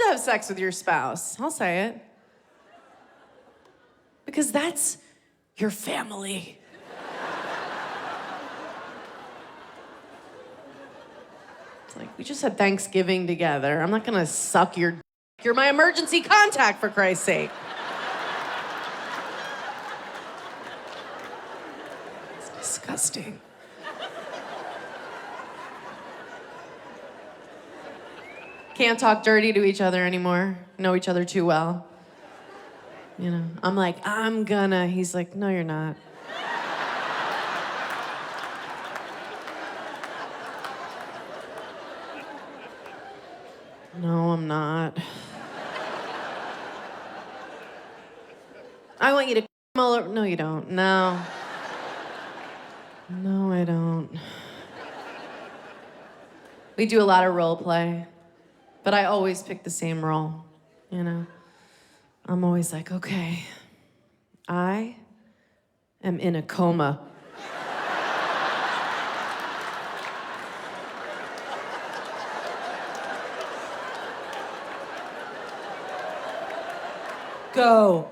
to have sex with your spouse. I'll say it. Because that's your family. It's like, we just had Thanksgiving together. I'm not gonna suck your. d- You're my emergency contact, for Christ's sake. It's disgusting. Can't talk dirty to each other anymore. Know each other too well. You know, I'm like, I'm gonna. He's like, no, you're not. No, I'm not. I want you to come all over. No, you don't. No. No, I don't. We do a lot of role play, but I always pick the same role, you know? I'm always like, okay, I am in a coma. Go.